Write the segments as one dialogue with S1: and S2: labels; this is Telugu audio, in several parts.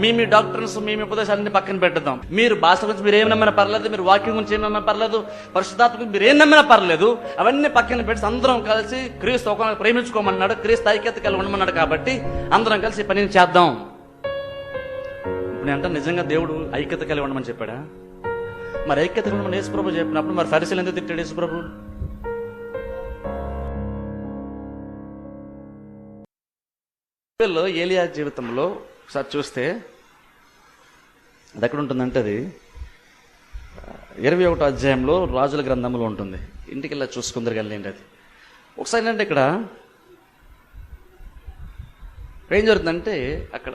S1: మీ మీ డాక్టర్స్ మీ మీ ఉపదేశాలన్నీ పక్కన పెట్టద్దాం మీరు భాష గురించి మీరు ఏం నమ్మినా పర్లేదు మీరు వాక్యం గురించి ఏం నమ్మినా పర్లేదు పరిశుద్ధాత్మ గురించి మీరు ఏం నమ్మినా పర్లేదు అవన్నీ పక్కన పెట్టి అందరం కలిసి క్రీస్తు ఒకరిని ప్రేమించుకోమన్నాడు క్రీస్తు ఐక్యత కలిగి ఉండమన్నాడు కాబట్టి అందరం కలిసి పనిని చేద్దాం. ఇప్పుడు అంటే నిజంగా దేవుడు ఐక్యత కలిగి ఉండమని చెప్పాడా? మరి ఐక్యత కలిగి ఉండమని యేసుప్రభు చెప్పినప్పుడు మరి ఫరిశీలు ఎందుకు తిట్టాడు యేసుప్రభు ఏలియా జీవితంలో ఒకసారి చూస్తే అది ఎక్కడ ఉంటుందంటే అది ఇరవై ఒకటో అధ్యాయంలో రాజుల గ్రంథంలో ఉంటుంది. ఇంటికి వెళ్ళి చూసుకుందరు వెళ్ళండి అది ఒకసారి ఏంటంటే ఇక్కడ ఏం జరుగుతుందంటే అక్కడ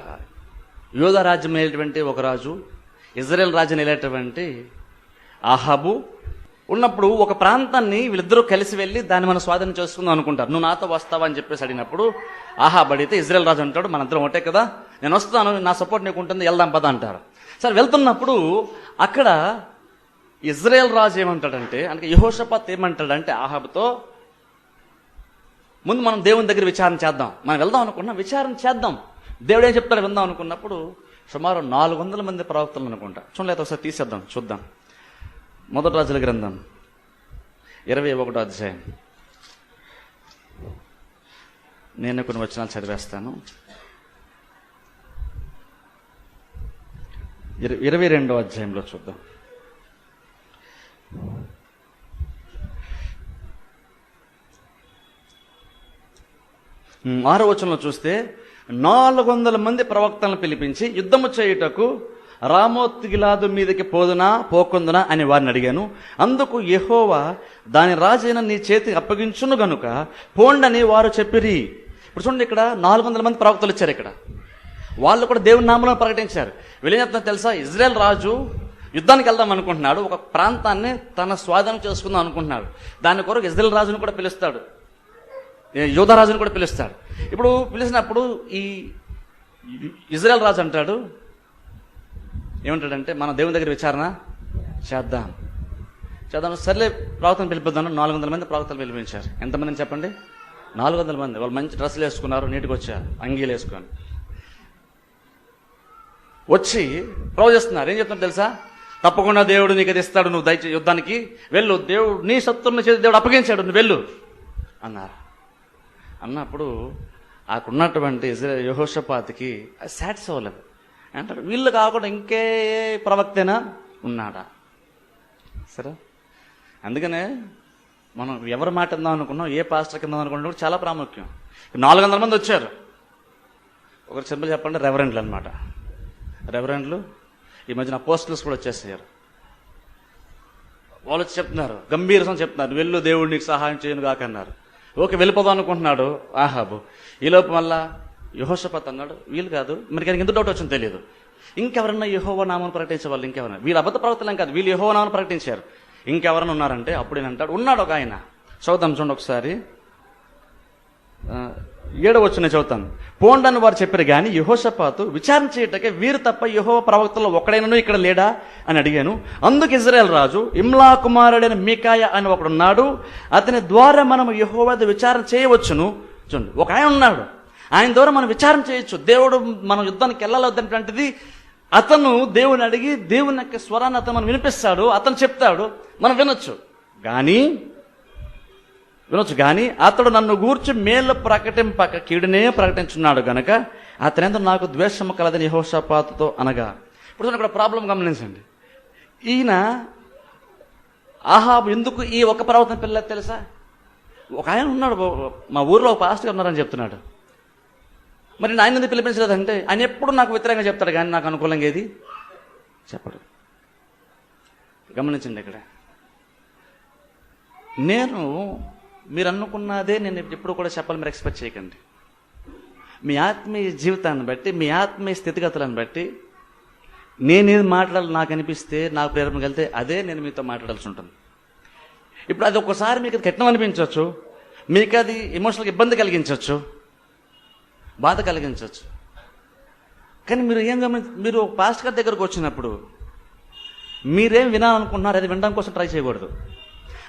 S1: యోధ రాజ్యం వెళ్ళేటువంటి ఒక రాజు ఇజ్రాయెల్ రాజ్యం వెళ్ళేటువంటి ఆహాబు ఉన్నప్పుడు ఒక ప్రాంతాన్ని వీళ్ళిద్దరూ కలిసి వెళ్ళి దాన్ని మనం స్వాధీనం చేసుకుందాం అనుకుంటారు. నువ్వు నాతో వస్తావా? అని చెప్పేసి అడిగినప్పుడు ఆహా బడితే ఇజ్రాయెల్ రాజు అంటాడు మనందరం ఒకటే కదా. నేను వస్తాను నా సపోర్ట్ నీకు ఉంటుంది వెళ్దాం పద అంటారు. సరే వెళ్తున్నప్పుడు అక్కడ ఇజ్రాయెల్ రాజు ఏమంటాడంటే అంటే యహోషపాత్ ఏమంటాడంటే ఆహాబతో ముందు మనం దేవుని దగ్గర విచారణ చేద్దాం. మనం వెళ్దాం అనుకున్నాం విచారణ చేద్దాం. దేవుడు ఏం చెప్తాడు? విందాం అనుకున్నప్పుడు సుమారు నాలుగు వందల మంది ప్రవక్తలు అనుకుంటా. చూడలేదు ఒకసారి తీసేద్దాం చూద్దాం. మొదటి రాజుల గ్రంథం ఇరవై ఒకటో అధ్యాయం. నేను కొన్ని వచనాలు చదివేస్తాను. ఇరవై రెండో అధ్యాయంలో చూద్దాం. ఆరో వచనంలో చూస్తే నాలుగు వందల మంది ప్రవక్తలను పిలిపించి యుద్ధము చేయుటకు రామోత్గిలాదు మీదకి పోదునా పోకుందునా అని వారిని అడిగాను. అందుకు యహోవా దాని రాజైన నీ చేతికి అప్పగించును గనుక పోండని వారు చెప్పిరి. ఇప్పుడు చూడండి ఇక్కడ నాలుగు వందల మంది ప్రవక్తలు వచ్చారు ఇక్కడ. వాళ్ళు కూడా దేవుని నామంలో ప్రకటించారు. వీళ్ళేం చెప్తున్నారు తెలుసా? ఇజ్రాయెల్ రాజు యుద్ధానికి వెళ్దాం అనుకుంటున్నాడు. ఒక ప్రాంతాన్ని తన స్వాధీనం చేసుకుందాం అనుకుంటున్నాడు. దాని కొరకు ఇజ్రాయెల్ రాజును కూడా పిలుస్తాడు. యోధరాజును కూడా పిలుస్తాడు. ఇప్పుడు పిలిచినప్పుడు ఈ ఇజ్రాయెల్ రాజు అంటాడు ఏమంటాడంటే మన దేవుని దగ్గర విచారణ చేద్దాం. చేద్దాం సర్లే ప్రవక్తను పిలిపిద్దాను నాలుగు వందల మంది ప్రవక్తలు పిలిపించారు. ఎంతమందిని చెప్పండి? నాలుగు వందల మంది. వాళ్ళు మంచి డ్రెస్సులు వేసుకున్నారు నీటికి వచ్చారు అంగీలు వేసుకొని. వచ్చి ప్రవచిస్తున్నారు. ఏం చెప్తున్నారు తెలుసా? తప్పకుండా దేవుడు నీకు అది ఇస్తాడు నువ్వు దయచే యుద్ధానికి వెళ్ళు. దేవుడు నీ శత్రువుని చేసి దేవుడు అప్పగించాడు నువ్వు వెళ్ళు అన్నారు. అన్నప్పుడు ఆకున్నటువంటి ఇజ్రా యహోషపాతికి అది సాటిస్ అవ్వలేదు. అంటారు వీళ్ళు కాకుండా ఇంకే ప్రవక్తేనా? ఉన్నాడా? సరే. అందుకనే మనం ఎవరి మాట ఇందాం అనుకున్నాం ఏ పాస్టర్ కింద అనుకున్నాం కూడా చాలా ప్రాముఖ్యం. నాలుగు వందల మంది వచ్చారు. ఒకరు సింపుల్ చెప్పండి రెవరెంట్లు అనమాట రెవరెండ్లు ఈ మధ్యన పోస్టల్స్ కూడా వచ్చేసారు వాళ్ళు వచ్చి చెప్తున్నారు గంభీరసం చెప్తున్నారు వెళ్ళు దేవుడు నీకు సహాయం చేయను కాక అన్నారు. ఓకే వెళ్ళిపోదాం అనుకుంటున్నాడు ఆహాబు. ఈ మళ్ళా యహోషపత్ అన్నాడు వీళ్ళు కాదు మరి కానీ ఎందుకు డౌట్ వచ్చింది తెలియదు ఇంకెవరన్నా యహోవ నామను ప్రకటించే వాళ్ళు ఇంకెవరన్నా వీళ్ళు అబద్ధ ప్రవర్తనం కాదు వీళ్ళు యహోవ నామను ప్రకటించారు. ఇంకెవరన్నా ఉన్నారంటే అప్పుడు నేను అంటాడు ఉన్నాడు ఒక ఆయన. చదువుతాం చూడండి ఒకసారి. ఆ, వచ్చిన చదువుతాను పోండని వారు చెప్పారు కానీ యహోషపాతు విచారణ చేయటకే వీరు తప్ప యహోవ ప్రవక్తలో ఒక్కడైనను ఇక్కడ లేడా? అని అడిగాను. అందుకు ఇజ్రాయెల్ రాజు ఇమ్లా కుమారుడైన మీకాయ అని ఒకడున్నాడు అతని ద్వారా మనం యహోవద విచారణ చేయవచ్చును. చూడండి ఒక ఆయన ఉన్నాడు. ఆయన ద్వారా మనం విచారణ చేయొచ్చు. దేవుడు మనం యుద్ధానికి వెళ్ళాలొద్దనేటువంటిది అతను దేవుని అడిగి దేవుని యొక్క స్వరాన్ని అతను మనం వినిపిస్తాడు అతను చెప్తాడు. మనం వినొచ్చు. కానీ వినొచ్చు కానీ అతడు నన్ను గూర్చి మేలు ప్రకటింపక కీడునే ప్రకటించున్నాడు గనక అతనేందుకు నాకు ద్వేషము కలదని యహోషపాతతో అనగా ఇప్పుడు ఇక్కడ ప్రాబ్లం గమనించండి. ఈయన ఆహాబు ఎందుకు ఈ ఒక ప్రవర్తన పిల్ల తెలుసా? ఒక ఆయన ఉన్నాడు మా ఊర్లో ఒక పాస్టర్ ఉన్నారని చెప్తున్నాడు. మరి ఆయన ఎందుకు పిలిపించలేదంటే ఆయన ఎప్పుడు నాకు వ్యతిరేకంగా చెప్తాడు కానీ నాకు అనుకూలంగా ఏది? చెప్పడు. గమనించండి ఇక్కడ. నేను మీరు అనుకున్నదే నేను ఎప్పుడు కూడా చెప్పాలి మీరు ఎక్స్పెక్ట్ చేయకండి. మీ ఆత్మీయ జీవితాన్ని బట్టి మీ ఆత్మీయ స్థితిగతులను బట్టి నేనేది మాట్లాడాలి నాకు అనిపిస్తే నాకు ప్రేరణ కలిగితే అదే నేను మీతో మాట్లాడాల్సి ఉంటుంది. ఇప్పుడు అది ఒక్కసారి మీకు అది కఠినం అనిపించవచ్చు మీకు అది ఎమోషనల్గా ఇబ్బంది కలిగించవచ్చు బాధ కలిగించవచ్చు. కానీ మీరు ఏం గమని మీరు పాస్ట్ గారి దగ్గరకు వచ్చినప్పుడు మీరేం వినాలనుకుంటున్నారు అది వినడం కోసం ట్రై చేయకూడదు.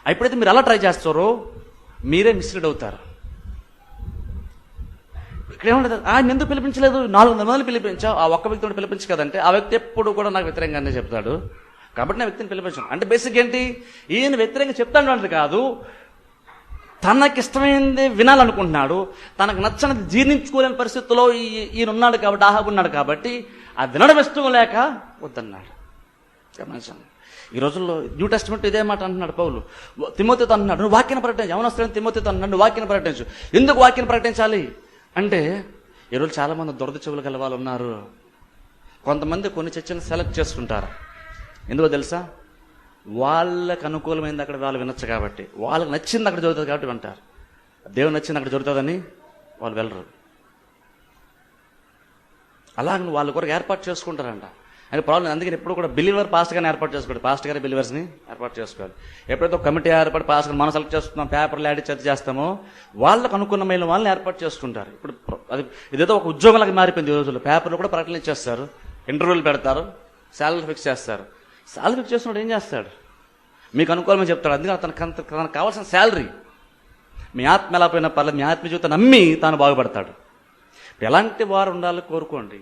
S1: ఎప్పుడైతే మీరు అలా ట్రై చేస్తారో మీరే మిస్లీడ్ అవుతారు. ఇక్కడ ఆయన ఎందుకు పిలిపించలేదు? నాలుగు వందల మందిని పిలిపించావు. ఆ ఒక్క వ్యక్తిని పిలిపించు కదంటే ఆ వ్యక్తి ఎప్పుడు కూడా నాకు వ్యతిరేకంగానే చెప్తాడు. కాబట్టి నా వ్యక్తిని పిలిపించాను. అంటే బేసిక్ ఏంటి? ఈయన వ్యతిరేకంగా చెప్తాడు అంటే కాదు. తనకి ఇష్టమైంది వినాలనుకుంటున్నాడు. తనకు నచ్చనిది జీర్ణించుకోలేని పరిస్థితుల్లో ఈ- ఈయన ఉన్నాడు కాబట్టి ఆహాబు ఉన్నాడు కాబట్టి ఆ వినడం ఇష్టం లేక వద్దన్నాడు. గమనించండి. ఈ రోజుల్లో న్యూ టెస్ట్మెంట్ ఇదే మాట అంటున్నాడు పౌలు. తిమ్మతితో అంటున్నాడు నువ్వు వాక్యం ప్రకటించు. యవనస్తులను తిమ్మతితో అంటున్నాడు నువ్వు వాక్యం ప్రకటించు. ఎందుకు వాక్యం ప్రకటించాలి? అంటే ఈరోజు చాలామంది దురద చెవులు గల వాళ్ళు ఉన్నారు. కొంతమంది కొన్ని చర్చలు సెలెక్ట్ చేసుకుంటారు. ఎందుకో తెలుసా? వాళ్ళకి అనుకూలమైంది అక్కడ వాళ్ళు వినొచ్చు కాబట్టి. వాళ్ళకి నచ్చింది అక్కడ జరుగుతుంది కాబట్టి వింటారు. దేవుడు నచ్చింది అక్కడ జరుగుతుందని వాళ్ళు వెళ్ళరు. అలా వాళ్ళ కొరకు ఏర్పాటు చేసుకుంటారంట. అని ప్రాబ్లం అందుకని ఎప్పుడు కూడా బిలీవర్ పాస్ట్ గారిని ఏర్పాటు చేసుకోవాలి. పాస్ట్ గారి బిలీవర్స్ని ఏర్పాటు చేసుకోవాలి. ఎప్పుడైతే కమిటీ ఏర్పాటు పాస్ట్ గారు మనం సెలెక్ట్ చేస్తున్నాం పేపర్లు యాడ్ చర్చ చేస్తామో వాళ్ళకు అనుకున్నమైన వాళ్ళని ఏర్పాటు చేసుకుంటారు. ఇప్పుడు అది ఇదేదో ఒక ఉద్యోగంలాగా మారిపోయింది ఈ రోజుల్లో. పేపర్లు కూడా ప్రకటన ఇచ్చేస్తారు. ఇంటర్వ్యూలు పెడతారు. శాలరీ ఫిక్స్ చేస్తారు. శాలరీ ఫిక్స్ చేసినప్పుడు ఏం చేస్తాడు? మీకు అనుకూలమని చెప్తాడు. అందుకని తనకు అంత- తనకు కావాల్సిన శాలరీ మీ ఆత్మ ఎలా పోయినా పర్లేదు. మీ ఆత్మ జీవితం నమ్మి తాను బాగుపడతాడు. ఎలాంటి వారు ఉండాలో కోరుకోండి.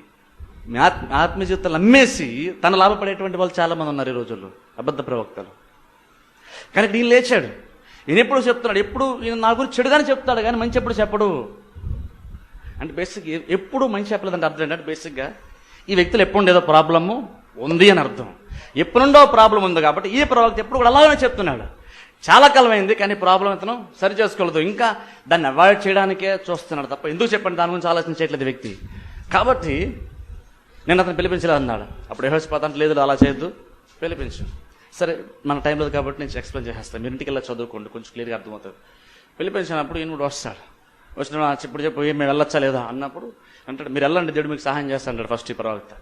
S1: ఆత్మ ఆత్మ జీవితాలు తన లాభపడేటువంటి వాళ్ళు చాలామంది ఉన్నారు ఈ రోజుల్లో అబద్ధ ప్రవక్తలు. కానీ ఈయన లేచాడు. ఈయన ఎప్పుడు చెప్తున్నాడు? ఎప్పుడు ఈయన నా గురించి చెడుగానే చెప్తాడు కానీ మంచి ఎప్పుడు చెప్పడు. అంటే బేసిక్ ఎప్పుడు మంచి చెప్పలేదంటే అర్థం ఏంటంటే బేసిక్గా ఈ వ్యక్తులు ఎప్పుడు ఏదో ప్రాబ్లము ఉంది అని అర్థం. ఎప్పుడుండో ప్రాబ్లం ఉంది కాబట్టి ఈ ప్రవక్త ఎప్పుడు కూడా అలాగనే చెప్తున్నాడు. చాలా కాలం అయింది కానీ ప్రాబ్లం ఇతను సరి చేసుకోలేదు. ఇంకా దాన్ని అవాయిడ్ చేయడానికే చూస్తున్నాడు తప్ప ఎందుకు చెప్పండి? దాని గురించి ఆలోచించట్లేదు చేయట్లేదు వ్యక్తి. కాబట్టి నేను అతను పిలిపించలేదు అన్నాడు. అప్పుడు యహోషపాత అంటే లేదు అలా చేయొద్దు. పిలిపించు. సరే మన టైం లేదు కాబట్టి నేను ఎక్స్ప్లెయిన్ చేసేస్తాను. మీరు ఇంటికి వెళ్ళి చదువుకోండి కొంచెం క్లియర్గా అర్థమవుతుంది. పిలిపించినప్పుడు ఈయన కూడా వస్తాడు. వచ్చిన ఇప్పుడు చెప్పు మేము వెళ్ళొచ్చా లేదా? అన్నప్పుడు అంటాడు మీరు వెళ్ళండి దేవుడు మీకు సహాయం చేస్తాడు ఫస్ట్ ఈ ప్రవక్త.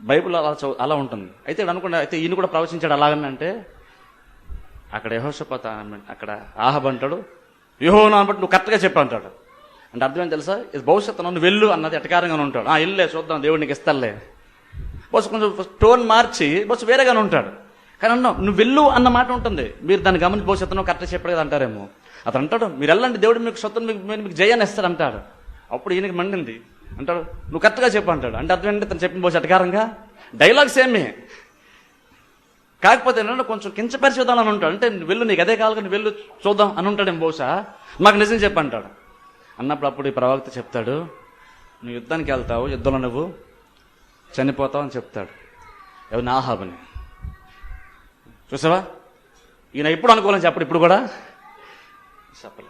S1: బైబుల్ అలా చదువు అలా ఉంటుంది. అయితే ఇక్కడ అనుకుంటా అయితే ఈయన కూడా ప్రవచించాడు అలాగనంటే అక్కడ యహోషపాత అక్కడ ఆహబ్ అంటాడు యుహోను అనబట్టి నువ్వు కరెక్ట్గా చెప్పు అంటాడు. అంటే అర్థం ఏం తెలుసా? ఇది భవిష్యత్తు నువ్వు వెళ్ళు అన్నది ఎటకారంగానే ఉంటాడు. ఆ వెళ్ళే చూద్దాం దేవుడు నీకు ఇస్తాలే బస్సు కొంచెం టోన్ మార్చి బస్సు వేరేగానే ఉంటాడు. కానీ అన్నా నువ్వు వెళ్ళు అన్న మాట ఉంటుంది. మీరు దాన్ని గమనించి భవిష్యత్తును కరెక్ట్ చెప్పలేదు అంటారేమో. అతను అంటాడు మీరు వెళ్ళండి దేవుడు మీకు సొత్తం మీకు మీకు- జయాన్ని ఇస్తాడు అంటాడు. అప్పుడు ఈయనకి మండింది. అంటాడు నువ్వు కరెక్ట్గా చెప్పు అంటాడు. అంటే అర్థం ఏంటి తను చెప్పిన బహుశా అటకారంగా డైలాగ్స్ ఏమే? కాకపోతే ఏంటంటే కొంచెం కించపరిచేద్దాం అని ఉంటాడు. అంటే వెళ్ళు నీకు అదే కావాలి వెళ్ళు చూద్దాం అని ఉంటాడేమో బహుశా. మాకు నిజం చెప్పంటాడు అన్నప్పుడు అప్పుడు ఈ ప్రవక్త చెప్తాడు నువ్వు యుద్ధానికి వెళ్తావు యుద్ధంలో నువ్వు చనిపోతావు అని చెప్తాడు. ఎవరు నాహాబుని చూసావా? ఈయన ఎప్పుడు అనుకోవాలని చెప్పడు ఇప్పుడు కూడా? చెప్పలే.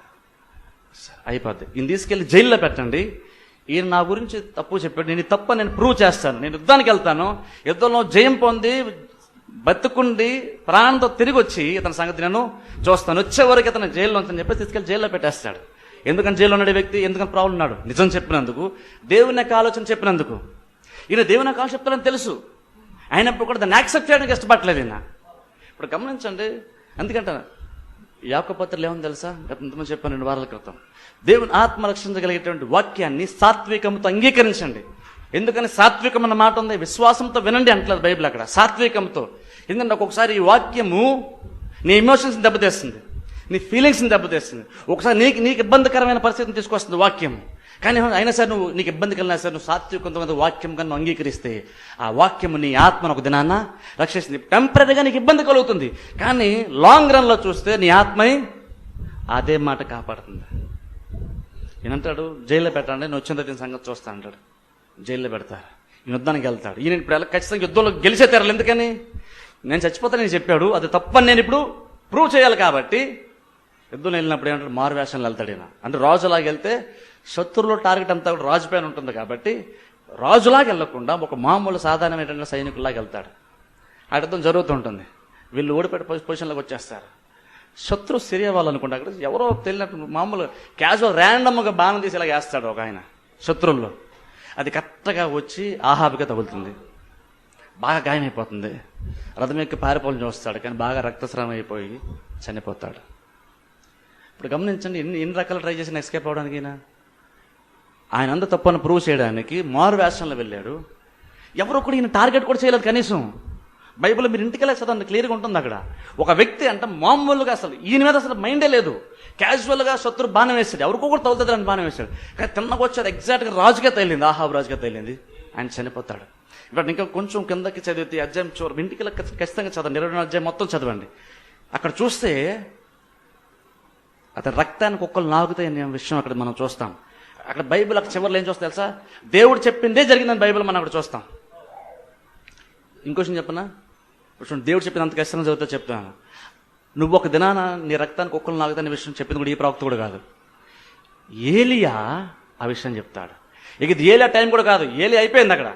S1: అయిపోద్ది. ఈయన తీసుకెళ్ళి జైల్లో పెట్టండి. ఈయన నా గురించి తప్పు చెప్పాడు. నేను తప్ప నేను ప్రూవ్ చేస్తాను. నేను యుద్ధానికి వెళ్తాను. యుద్ధంలో జయం పొంది బతుకుండి ప్రాణంతో తిరిగి వచ్చి ఇతని సంగతి నేను చూస్తాను. వచ్చే వరకు ఇతను జైల్లో ఉంచని చెప్పి తీసుకెళ్ళి జైల్లో పెట్టేస్తాడు. ఎందుకని జైల్లో ఉన్నాడు వ్యక్తి? ఎందుకని ప్రాబ్లం ఉన్నాడు? నిజం చెప్పినందుకు దేవుని యొక్క ఆలోచన చెప్పినందుకు. ఈయన దేవుని యొక్క ఆలోచన చెప్తాడని తెలుసు. అయినప్పుడు కూడా దాన్ని యాక్సెప్ట్ చేయడానికి ఇష్టపడలేదు ఈయన. ఇప్పుడు గమనించండి. ఎందుకంటే యాకపత్రులు ఏమని తెలుసా? గత ఇంతమంది చెప్పాను రెండు వారాల క్రితం. దేవుని ఆత్మ రక్షించగలిగేటువంటి వాక్యాన్ని సాత్వికంతో అంగీకరించండి. ఎందుకని సాత్వికం మాట ఉంది? విశ్వాసంతో వినండి అంటలేదు బైబిల్ అక్కడ. సాత్వికంతో ఎందుకంటే ఒక్కొక్కసారి ఈ వాక్యము నీ ఎమోషన్స్ని దెబ్బతీస్తుంది. నీ ఫీలింగ్స్ని దెబ్బతీస్తుంది. ఒకసారి నీకు నీకు ఇబ్బందికరమైన పరిస్థితిని తీసుకొస్తుంది వాక్యం. కానీ అయినా సరే నువ్వు నీకు ఇబ్బంది కలిగినా సరే నువ్వు సాత్వికంతో వాక్యం కన్నా అంగీకరిస్తే ఆ వాక్యం నీ ఆత్మను ఒక దినాన్న రక్షిస్తుంది. టెంపరీగా నీకు ఇబ్బంది కలుగుతుంది. కానీ లాంగ్ రన్లో చూస్తే నీ ఆత్మని అదే మాట కాపాడుతుంది. ఈయనంటాడు జైల్లో పెట్టండి నేను వచ్చిన తర్వాత సంగతి చూస్తా అంటాడు. జైల్లో పెడతారు. ఈయన యుద్ధానికి వెళ్తాడు. ఈయన ఇప్పుడు ఎలా ఖచ్చితంగా యుద్ధంలో గెలిచే తెరలు ఎందుకని? నేను చచ్చిపోతానని చెప్పాడు. అది తప్పని నేను ఇప్పుడు ప్రూవ్ చేయాలి కాబట్టి యుద్ధంలో వెళ్ళినప్పుడు ఏమంటాడు మారు వేషంలో వెళ్తాడు అంటే రాజులాగా వెళ్తే శత్రువులో టార్గెట్ అంతా కూడా రాజు పైన ఉంటుంది కాబట్టి రాజులాగా వెళ్ళకుండా ఒక మామూలు సాధారణమైనటువంటి సైనికుల్లాగా వెళ్తాడు. ఆ జరుగుతుంటుంది. వీళ్ళు ఓడిపెట్టే పొజిషన్లోకి వచ్చేస్తారు. శత్రు సిరియా వాళ్ళు అక్కడ ఎవరో తెలియనట్టు మామూలు క్యాజువల్ ర్యాండమ్గా బాణం తీసి ఇలా వేస్తాడు ఒక ఆయన శత్రువుల్లో. అది కరెక్ట్గా వచ్చి ఆహాబిగా తగులుతుంది. బాగా గాయమైపోతుంది. రథం ఎక్కి పారిపోవాలని చూస్తాడు కానీ బాగా రక్తస్రావం అయిపోయి చనిపోతాడు. ఇప్పుడు గమనించండి ఎన్ని ఎన్ని రకాలు ట్రై చేసిన ఎస్కేప్ అవ్వడానికి ఈయన? ఆయన అంత తప్పని ప్రూవ్ చేయడానికి మారు వేషంలో వెళ్ళాడు. ఎవరు కూడా ఈయన టార్గెట్ కూడా చేయలేదు కనీసం. బైబిల్ మీరు ఇంటికి వెళ్ళి చదవండి క్లియర్గా ఉంటుంది అక్కడ. ఒక వ్యక్తి అంటే మామూలుగా అసలు ఈయన మీద అసలు మైండే లేదు. క్యాజువల్గా శత్రు బాణం వేసాడు ఎవరికో కూడా తగులుతుందని బాణం వేశాడు. కానీ తిన్నకొచ్చాడు ఎగ్జాక్ట్గా రాజుగా తగిలింది ఆహాబు రాజుగా తగిలింది. ఆయన చనిపోతాడు. ఇప్పుడు ఇంకా కొంచెం కిందకి చదివితే అధ్యాయం చూడండి ఇంటికి వెళ్ళి ఖచ్చితంగా చదవండి ఇరవై అధ్యాయం మొత్తం చదవండి. అక్కడ చూస్తే అతని రక్తాన్ని కుక్కలు నాగుతాయనే విషయం అక్కడ మనం చూస్తాం. అక్కడ బైబిల్ అక్కడ చివరిలో ఏం చూస్తా తెలుసా? దేవుడు చెప్పిందే జరిగిందని బైబిల్ మనం అక్కడ చూస్తాం. ఇంకో చెప్పనా? చూడండి, దేవుడు చెప్పింది అంత కష్టం చదివితే చెప్తాను. నువ్వు ఒక దినాన నీ రక్తానికి కుక్కలు నాగుతాయనే విషయం చెప్పింది కూడా ఈ ప్రవక్త కూడా కాదు. ఏలియా ఆ విషయం చెప్తాడు. ఇక ఇది ఏలియా టైం కూడా కాదు. ఏలి అయిపోయింది అక్కడ.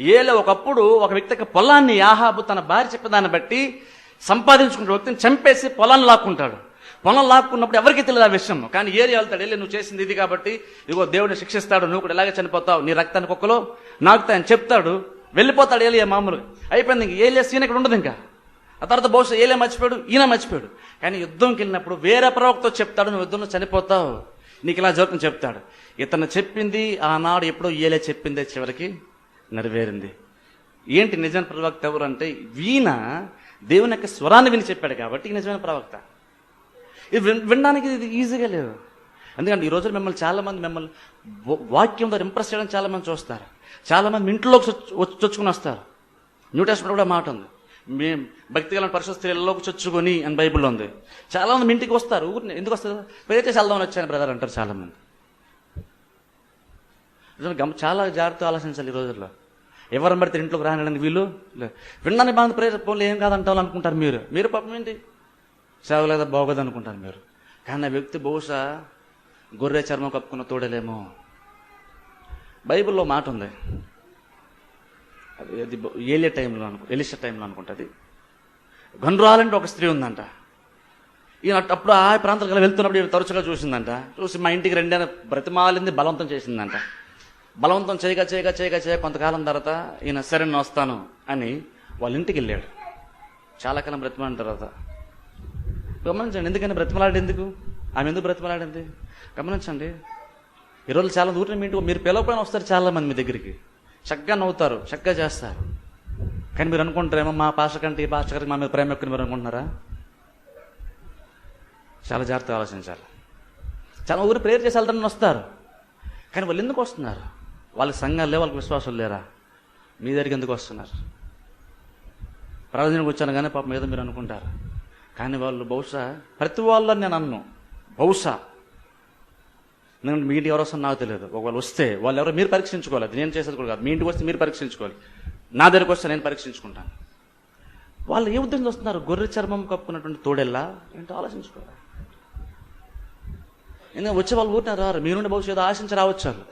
S1: ఏలి ఒకప్పుడు ఒక వ్యక్తికి పొలాన్ని యాహాబు తన భార్య చెప్పిన దాన్ని బట్టి సంపాదించుకుంటే వ్యక్తిని చంపేసి పొలాన్ని లాక్కుంటాడు. పొలం లాక్కున్నప్పుడు ఎవరికి తెలియదు ఆ విషయం. కానీ ఏరి వెళ్తాడు వెళ్ళి నువ్వు చేసింది ఇది కాబట్టి ఇదిగో దేవుడిని శిక్షిస్తాడు నువ్వు కూడా ఇలాగే చనిపోతావు నీ రక్తాన్ని కుక్కలో నాకుతాయని చెప్తాడు. వెళ్ళిపోతాడు ఏలియా మామూలుగా. అయిపోయింది ఇంక ఏలియా సీన్ ఇక్కడ ఉండదు ఇంకా. ఆ తర్వాత బహుశా ఏలే మర్చిపోయాడు ఈయన మర్చిపోయాడు. కానీ యుద్ధంకి వెళ్ళినప్పుడు వేరే ప్రవక్త చెప్తాడు నువ్వు యుద్ధంలో చనిపోతావు. నీకు ఇలా జరుగుతుంది చెప్తాడు. ఇతను చెప్పింది ఆనాడు ఎప్పుడో ఏలే చెప్పిందే చివరికి నెరవేరింది. ఏంటి నిజమైన ప్రవక్త ఎవరు అంటే ఈయన దేవుని యొక్క స్వరాన్ని విని చెప్పాడు కాబట్టి ఈ నిజమైన ప్రవక్త. వినడానికి ఇది ఈజీగా లేదు. ఎందుకంటే ఈ రోజున మిమ్మల్ని చాలామంది మిమ్మల్ని వాక్యం ద్వారా ఇంప్రెస్ చేయడం చాలామంది చూస్తారు. చాలామంది ఇంట్లోకి చొచ్చు- వచ్చి చొచ్చుకుని వస్తారు. న్యూ టెస్ట్మెంట్ కూడా మాట ఉంది. మేము భక్తి గల పరిశుద్ధ స్త్రీలలోకి చొచ్చుకొని అని బైబిల్లో ఉంది. చాలామంది ఇంటికి వస్తారు. ఊరిని ఎందుకు వస్తారు? పేరైతే చల్దామని వచ్చాను బ్రదర్ అంటారు చాలామంది. నిజంగా గమ చాలా జాగ్రత్తగా ఆలోచించాలి ఈ రోజుల్లో. ఎవరు పడితే ఇంట్లోకి రానివ్వండి వీళ్ళు లే. వినడానికి బాగుంది ప్రేర ఏం కాదంటాం అనుకుంటారు మీరు. మీరు పాపం ఏంటి? సేవ లేదా బాగోదు అనుకుంటారు మీరు. కానీ ఆ వ్యక్తి బహుశా గొర్రె చర్మం కప్పుకున్న తోడలేమో. బైబిల్లో మాట ఉంది. అది అది టైంలో అనుకో ఎలిషా టైంలో అనుకుంటుంది. గండ్రాలంటే ఒక స్త్రీ ఉందంట. ఈయన అప్పుడు ఆ ప్రాంతాలకు వెళ్తున్నప్పుడు ఈయన తరచుగా చూసిందంట. చూసి మా ఇంటికి రెండే బ్రతిమాలింది బలవంతం చేసిందంట. బలవంతం చేయగా చేయగా చేయగా చేయగా కొంతకాలం తర్వాత ఈయన సరే నేను వస్తాను అని వాళ్ళ ఇంటికి వెళ్ళాడు. చాలా కాలం బ్రతిమాలిన తర్వాత. గమనించండి ఎందుకని బ్రతిమలాడి ఎందుకు? ఆమె ఎందుకు బ్రతిమలాడింది? గమనించండి. ఈరోజు చాలా దూరం మీ మీరు పిలవపోయిన వస్తారు చాలా మంది మీ దగ్గరికి. చక్కగా నవ్వుతారు చక్కగా చేస్తారు. కానీ మీరు అనుకుంటారేమో మా పాష కంటే ఈ పాష గారికి మా మీద ప్రేమ ఎక్కువ మీరు అనుకుంటున్నారా? చాలా జాగ్రత్తగా ఆలోచించాలి. చాలా ఊరు ప్రేయర్ చేసి వెళ్తారని వస్తారు. కానీ వాళ్ళు ఎందుకు వస్తున్నారు? వాళ్ళకి సంఘాలు లేవు? వాళ్ళకి విశ్వాసం లేరా? మీ దగ్గరికి ఎందుకు వస్తున్నారు? ప్రార్థనకు వచ్చాను కానీ పాపం ఏదో మీరు అనుకుంటారు. కానీ వాళ్ళు బహుశా ప్రతి వాళ్ళని నేను అన్ను బహుశా నేను మీ ఇంటికి ఎవరు నాకు తెలియదు. ఒకవేళ వస్తే వాళ్ళు ఎవరో మీరు పరీక్షించుకోవాలి. అది నేను చేసేది కూడా కాదు. మీ ఇంటికి వస్తే మీరు పరీక్షించుకోవాలి. నా దగ్గరికి వస్తే నేను పరీక్షించుకుంటాను. వాళ్ళు ఏ ఉద్దేశం వస్తున్నారు? గొర్రె చర్మం కప్పుకున్నటువంటి తోడెల్లా ఏంటో ఆలోచించుకోవాలి ఎందుకంటే వచ్చే వాళ్ళు ఊరినారు రారు. మీ నుండి భవిష్యత్తు ఆశించి రావచ్చు వాళ్ళు.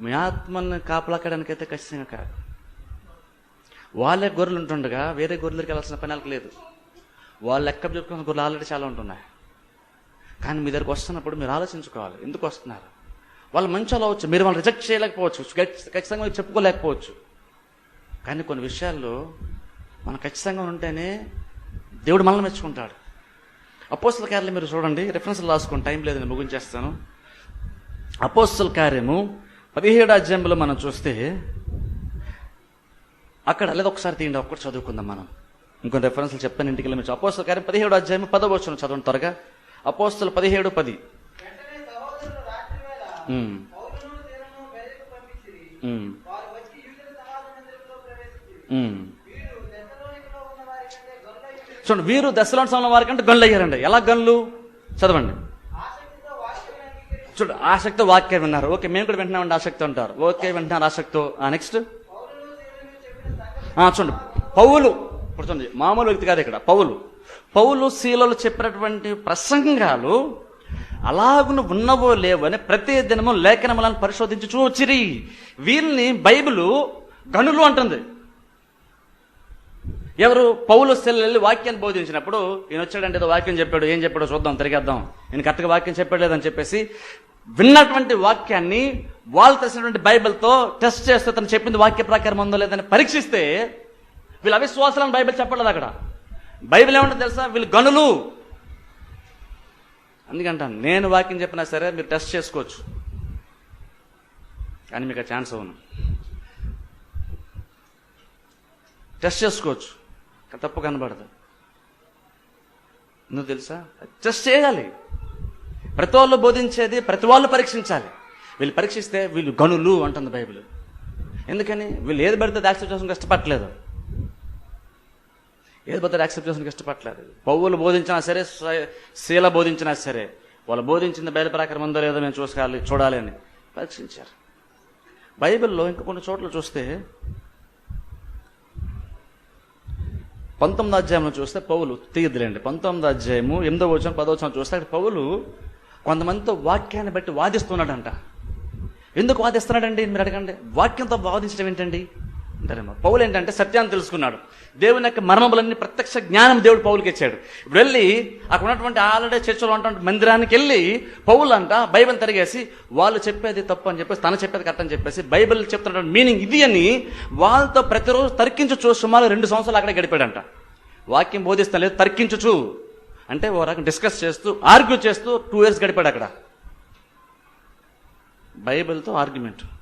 S1: మీ ఆత్మల్ని కాపలాక్కడానికైతే ఖచ్చితంగా కాదు. వాళ్ళే గొర్రెలు ఉంటుండగా వేరే గొర్రెలకి వెళ్ళాల్సిన పని లేదు. వాళ్ళు లెక్క చెప్పుకున్న గొర్రెలు ఆల్రెడీ చాలా ఉంటున్నాయి. కానీ మీ దగ్గరకు వస్తున్నప్పుడు మీరు ఆలోచించుకోవాలి. ఎందుకు వస్తున్నారు? వాళ్ళు మంచి వాళ్ళు అవ్వచ్చు మీరు వాళ్ళు రిజెక్ట్ చేయలేకపోవచ్చు. ఖచ్చితంగా మీరు చెప్పుకోలేకపోవచ్చు. కానీ కొన్ని విషయాల్లో మనం ఖచ్చితంగా ఉంటేనే దేవుడు మనల్ని మెచ్చుకుంటాడు. అపోస్తుల కార్యాలు మీరు చూడండి. రెఫరెన్స్లు రాసుకుని టైం లేదు నేను ముగించేస్తాను. అపోస్తుల కార్యము పదిహేడు అధ్యాయంలో మనం చూస్తే అక్కడ లేదా ఒకసారి తీయండి ఒక్కటి చదువుకుందాం మనం. ఇంకొన్ని రెఫరెన్స్లు చెప్తాను ఇంటికి వెళ్ళి మీరు అపోస్తల కార్యం పదిహేడు అధ్యాయం పదవచ్చు చదవండి త్వరగా. అపోస్తలు పదిహేడు పది. చూడండి వీరు దశలోని సమయంలో వారి కంటే గనులు అయ్యారండి ఎలా గనులు చదవండి. చూడండి ఆసక్తి వాక్యం విన్నారు. ఓకే మేము కూడా వింటున్నామండి ఆసక్తి అంటారు. ఓకే వింటున్నారు ఆసక్తితో. నెక్స్ట్.
S2: చెప్పిన
S1: చూడండి పౌలు ఇప్పుడు మామూలు వ్యక్తి కాదు ఇక్కడ. పౌలు. పౌలు శీలలు చెప్పినటువంటి ప్రసంగాలు అలాగును ఉన్నవో లేవని ప్రతి దినము లేఖనములను పరిశోధించి చూచిరి వీళ్ళని బైబిలు గనులు అంటుంది. ఎవరు? పౌలు సెల్ వెళ్ళి వాక్యాన్ని బోధించినప్పుడు ఈయన వచ్చాడంటే ఏదో వాక్యం చెప్పాడు ఏం చెప్పాడో చూద్దాం తిరిగేద్దాం. నేను కరెక్ట్గా వాక్యం చెప్పాడు లేదని చెప్పేసి విన్నటువంటి వాక్యాన్ని వాళ్ళు తెచ్చినటువంటి బైబిల్తో టెస్ట్ చేస్తే తను చెప్పింది వాక్య ప్రకారం ఉందో లేదని పరీక్షిస్తే వీళ్ళు అవిశ్వాసాలను బైబిల్ చెప్పలేదు అక్కడ. బైబిల్ ఏమంటే తెలుసా? వీళ్ళు గనులు. అందుకంట నేను వాక్యం చెప్పినా సరే మీరు టెస్ట్ చేసుకోవచ్చు. కానీ మీకు ఆ ఛాన్స్ అవును టెస్ట్ చేసుకోవచ్చు. తప్పు కనబడదు. నువ్వు తెలుసా? టెస్ట్ చేయాలి. ప్రతి వాళ్ళు బోధించేది ప్రతి వాళ్ళు పరీక్షించాలి. వీళ్ళు పరీక్షిస్తే వీళ్ళు గనులు అంటుంది బైబిల్. ఎందుకని? వీళ్ళు ఏది పెడితే దాక్ష కోసం కష్టపడలేదు ఏది పెద్ద యాక్సెప్ట్ చేసిన ఇష్టపడలేదు పౌవులు బోధించినా సరే శీల బోధించినా సరే వాళ్ళు బోధించిన బయలు ప్రకారం ఉందో లేదో మేము చూసుకోవాలి చూడాలి అని పరీక్షించారు. బైబిల్లో ఇంకా కొన్ని చోట్ల చూస్తే పంతొమ్మిది అధ్యాయంలో చూస్తే పౌలు తీయదులేండి పంతొమ్మిది అధ్యాయము ఎనిమిదో వచ్చిన పదో వచ్చిన చూస్తే అక్కడ పౌలు కొంతమందితో వాక్యాన్ని బట్టి వాదిస్తున్నాడంట. ఎందుకు వాదిస్తున్నాడండి? మీరు అడగండి. వాక్యంతో వాదించడం ఏంటండి? అంటారేమో. పౌలు ఏంటంటే సత్యాన్ని తెలుసుకున్నాడు. దేవుని యొక్క మర్మములన్నీ ప్రత్యక్ష జ్ఞానం దేవుడు పౌలుకి ఇచ్చాడు. ఇప్పుడు వెళ్ళి అక్కడ ఉన్నటువంటి ఆల్రెడీ చర్చలో ఉన్నటువంటి మందిరానికి వెళ్ళి పౌలు అంట బైబిల్ తిరిగేసి వాళ్ళు చెప్పేది తప్పు అని చెప్పేసి తన చెప్పేది కరెక్ట్ అని చెప్పేసి బైబిల్ చెప్తున్నటువంటి మీనింగ్ ఇది అని వాళ్ళతో ప్రతిరోజు తర్కించు చూ సుమారు రెండు సంవత్సరాలు అక్కడే గడిపాడంట. వాక్యం బోధిస్తా లేదు తర్కించుచు. అంటే ఓ రకం డిస్కస్ చేస్తూ ఆర్గ్యూ చేస్తూ టూ ఇయర్స్ గడిపాడు అక్కడ. బైబిల్తో ఆర్గ్యుమెంట్.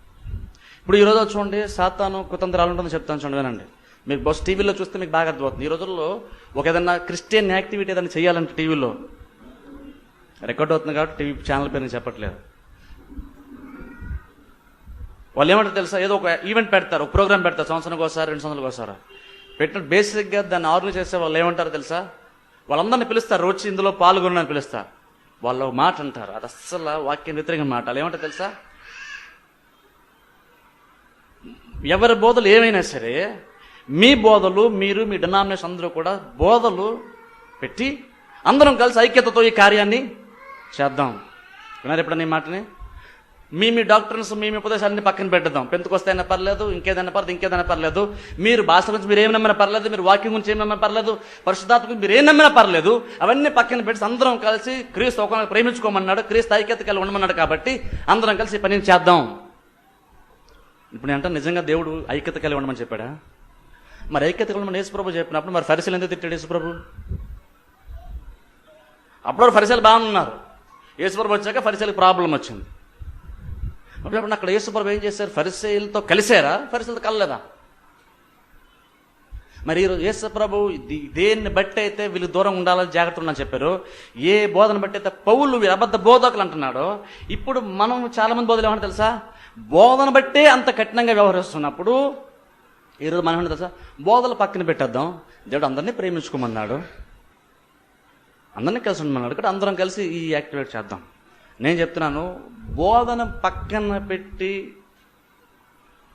S1: ఇప్పుడు ఈ రోజు చూడండి సాతాను కుతంత్రాలు ఉంటుందని చెప్తాను చూడండి వినండి. మీరు బస్ టీవీలో చూస్తే మీకు బాగా అర్థమవుతుంది. ఈ రోజుల్లో ఒక ఏదన్నా క్రిస్టియన్ యాక్టివిటీ ఏదైనా చేయాలంటే టీవీలో రికార్డ్ అవుతుంది కాబట్టి టీవీ ఛానల్ పేరు చెప్పట్లేదు. వాళ్ళు ఏమంటారు తెలుసా? ఏదో ఒక ఈవెంట్ పెడతారు ఒక ప్రోగ్రామ్ పెడతారు సంవత్సరానికి ఒకసారి రెండు సంవత్సరాలకు ఒకసారి. పెట్టిన బేసిక్గా దాన్ని ఆర్గనైజ్ చేసే వాళ్ళు ఏమంటారు తెలుసా? వాళ్ళందరినీ పిలుస్తారు వచ్చి ఇందులో పాల్గొనని పిలుస్తారు. వాళ్ళు ఒక మాట అంటారు. అది అస్సలు వాక్యం వ్యతిరేక మాట. వాళ్ళు ఏమంటారు తెలుసా? ఎవరి బోధలు ఏమైనా సరే మీ బోధలు మీరు మీ డినామినేషన్ అందరూ కూడా బోధలు పెట్టి అందరం కలిసి ఐక్యతతో ఈ కార్యాన్ని చేద్దాం. విన్నారు ఎప్పుడన్నా ఈ మాటని? మీ మీ డాక్టర్స్ మీ మీ ఉపదేశాలన్నీ పక్కన పెట్టేద్దాం. పెంతుకొస్తైనా పర్లేదు ఇంకేదైనా పర్లేదు ఇంకేదైనా పర్లేదు. మీరు భాష గురించి మీరు ఏం నమ్మినా పర్లేదు మీరు వాకింగ్ గురించి ఏమైనా నమ్మినా పర్లేదు పరిశుద్ధాత్మ గురించి మీరు ఏం నమ్మినా పర్లేదు అవన్నీ పక్కన పెట్టి అందరం కలిసి క్రీస్తు ఒకరిని ప్రేమించుకోమన్నాడు క్రీస్తు ఐక్యత కలిగి ఉండమన్నాడు కాబట్టి అందరం కలిసి పనిని చేద్దాం. ఇప్పుడు నేను అంటే నిజంగా దేవుడు ఐక్యత కలిగి ఉండమని చెప్పాడా? మరి ఐక్యత కలిగి ఉండమని యేసుప్రభు చెప్పినప్పుడు మరి ఫరిశీలు ఎందుకు తిట్టాడు యేసుప్రభు? అప్పుడు ఫరిశీలు బాగున్నారు యేసుప్రభు వచ్చాక ఫరిశీలకు ప్రాబ్లం వచ్చింది. అప్పుడు అక్కడ యేసుప్రభు ఏం చేశారు? ఫరిశీలతో కలిసారా ఫరిశీలతో కలలేదా? మరి ఈరోజు యేసుప్రభు దేన్ని బట్టి అయితే వీళ్ళు దూరం ఉండాలని జాగ్రత్త ఉండని చెప్పారు? ఏ బోధన బట్టి అయితే పౌలు వీళ్ళు అబద్ధ బోధకులు అంటున్నాడో ఇప్పుడు మనం చాలామంది బోధలు ఏమన్నా తెలుసా? బోధన బట్టే అంత కఠినంగా వ్యవహరిస్తున్నప్పుడు ఈరోజు మనం తెలుసా బోధలు పక్కన పెట్టేద్దాం. దేవుడు అందరినీ ప్రేమించుకోమన్నాడు. అందరినీ కలిసి ఉండమన్నాడు. ఇక్కడ అందరం కలిసి ఈ యాక్టివేట్ చేద్దాం. నేను చెప్తున్నాను బోధన పక్కన పెట్టి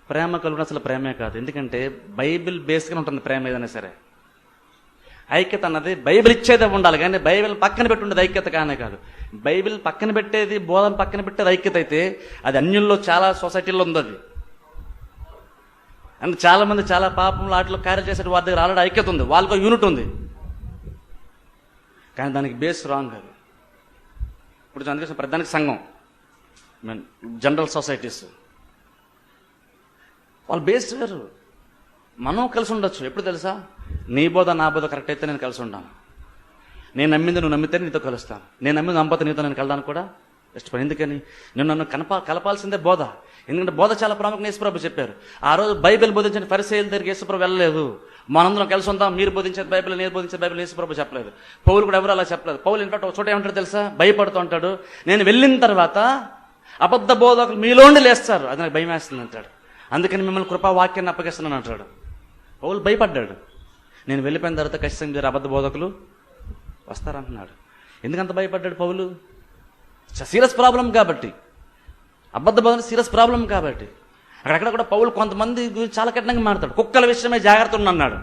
S1: ప్రేమ కలుగున అసలు ప్రేమే కాదు. ఎందుకంటే బైబిల్ బేస్గా ఉంటుంది ప్రేమ ఏదైనా సరే. ఐక్యత అన్నది బైబిల్ ఇచ్చేదే ఉండాలి కానీ బైబిల్ పక్కన పెట్టి ఉండేది ఐక్యత కానే కాదు. బైబిల్ పక్కన పెట్టేది బోధన పక్కన పెట్టేది ఐక్యత అయితే అది అన్యుల్లో చాలా సొసైటీలో ఉంది అది. అండ్ చాలా మంది చాలా పాపంలో వాటిలో కార్యం చేసే వారి దగ్గర ఆల్రెడీ ఐక్యత ఉంది వాళ్ళకు యూనిట్ ఉంది. కానీ దానికి బేస్ రాంగ్ అది. ఇప్పుడు అందుకే ప్రధానికి సంఘం. మీన్ జనరల్ సొసైటీస్ వాళ్ళు బేస్ వేరు. మనం కలిసి ఉండొచ్చు. ఎప్పుడు తెలుసా? నీ బోధ నా బోధ కరెక్ట్ అయితే నేను కలిసి ఉంటాను నేను నమ్మింది నువ్వు నమ్మితే నీతో కలుస్తాను. నేను నమ్మింది నమ్మతే నీతో నేను కలడానికి కూడా? ఇష్టపడి ఎందుకని? నేను నన్ను కనప కలపాల్సిందే బోధ. ఎందుకంటే బోధ చాలా ప్రాముఖ్యం యేసుప్రభు చెప్పారు. ఆ రోజు బైబిల్ బోధించిన పరిశీల దగ్గరికి యేసుప్రభు వెళ్ళలేదు. మనందరం కలిసి ఉందాం. మీరు బోధించేది బైబిల్ నేను బోధించే బైబిల్ యేసుప్రభు చెప్పలేదు. పౌలు కూడా ఎవరు అలా చెప్పలేదు. పౌలు ఇన్ఫాక్ట్ ఒక చోట ఏమంటాడు తెలుసా? భయపడుతూ ఉంటాడు. నేను వెళ్ళిన తర్వాత అబద్ధ బోధకులు మీలోండి లేస్తారు. అది నాకు భయం వేస్తుంది అంటాడు అందుకని మిమ్మల్ని కృపా వాక్యాన్ని అప్పగిస్తున్నాను అంటాడు. పౌలు భయపడ్డాడు. నేను వెళ్ళిపోయిన తర్వాత ఖచ్చితంగా మీరు అబద్ధ బోధకులు వస్తారంటున్నాడు. ఎందుకంత భయపడ్డాడు పౌలు? సీరియస్ ప్రాబ్లం కాబట్టి. అబద్ధ బోధన సీరియస్ ప్రాబ్లం కాబట్టి. అక్కడక్కడ కూడా పౌలు కొంతమంది గురించి చాలా కఠినంగా మాడతాడు కుక్కల విషయమే జాగ్రత్త ఉన్నాడు.